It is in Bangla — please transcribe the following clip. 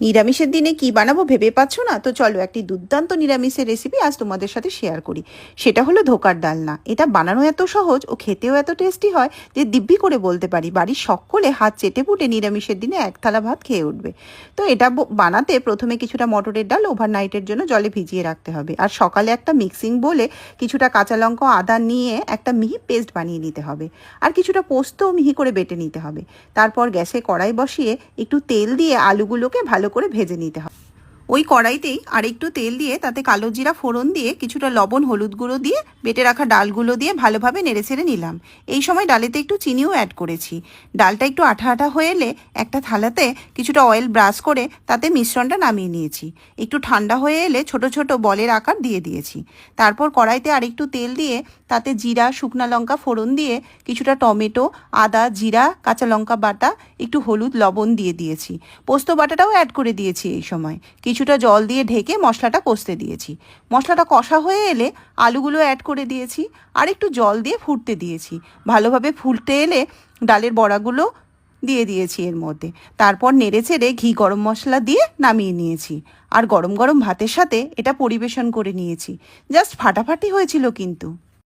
নিরামিষের দিনে কি বানাবো ভেবে পাচ্ছ না? তো চলো একটি দুর্দান্ত নিরামিষের রেসিপি আজ তোমাদের সাথে শেয়ার করি। সেটা হলো ধোকার ডালনা। এটা বানানো এত সহজ ও খেতেও এত টেস্টি হয় যে দিব্যি করে বলতে পারি, বাড়ির সকলে হাত চেটে পুটে নিরামিষের দিনে এক থালা ভাত খেয়ে উঠবে। তো এটা বানাতে প্রথমে কিছুটা মটরের ডাল ওভারনাইটের জন্য জলে ভিজিয়ে রাখতে হবে। আর সকালে একটা মিক্সিং বলে কিছুটা কাঁচা লঙ্কা, আদা নিয়ে একটা মিহি পেস্ট বানিয়ে নিতে হবে। আর কিছুটা পোস্তও মিহি করে বেটে নিতে হবে। তারপর গ্যাসে কড়াই বসিয়ে একটু তেল দিয়ে আলুগুলোকে ভালো করে ভেজে নিতে হবে। ওই কড়াইতেই আর একটু তেল দিয়ে তাতে কালো জিরা ফোড়ন দিয়ে কিছুটা লবণ, হলুদ গুঁড়ো দিয়ে বেটে রাখা ডালগুলো দিয়ে ভালোভাবে নেড়ে ছেড়ে নিলাম। এই সময় ডালেতে একটু চিনিও অ্যাড করেছি। ডালটা একটু আঠা আঠা হয়ে এলে একটা থালাতে কিছুটা অয়েল ব্রাশ করে তাতে মিশ্রণটা নামিয়ে নিয়েছি। একটু ঠান্ডা হয়ে এলে ছোট ছোট বলের আকার দিয়ে দিয়েছি। তারপর কড়াইতে আর একটু তেল দিয়ে তাতে জিরা, শুকনা লঙ্কা ফোড়ন দিয়ে কিছুটা টমেটো, আদা, জিরা, কাঁচা লঙ্কা বাটা, একটু হলুদ লবণ দিয়ে দিয়েছি। পোস্ত বাটাটাও অ্যাড করে দিয়েছি এই সময়। কিছুটা জল দিয়ে ঢেকে মশলাটা কষতে দিয়েছি। মশলাটা কষা হয়ে এলে আলুগুলো অ্যাড করে দিয়েছি আর একটু জল দিয়ে ফুটতে দিয়েছি। ভালোভাবে ফুটতে এলে ডালের বড়াগুলো দিয়ে দিয়েছি এর মধ্যে। তারপর নেড়ে চেড়ে ঘি গরম মশলা দিয়ে নামিয়ে নিয়েছি। আর গরম গরম ভাতের সাথে এটা পরিবেশন করে নিয়েছি। জাস্ট ফাটাফাটি হয়েছিল কিন্তু।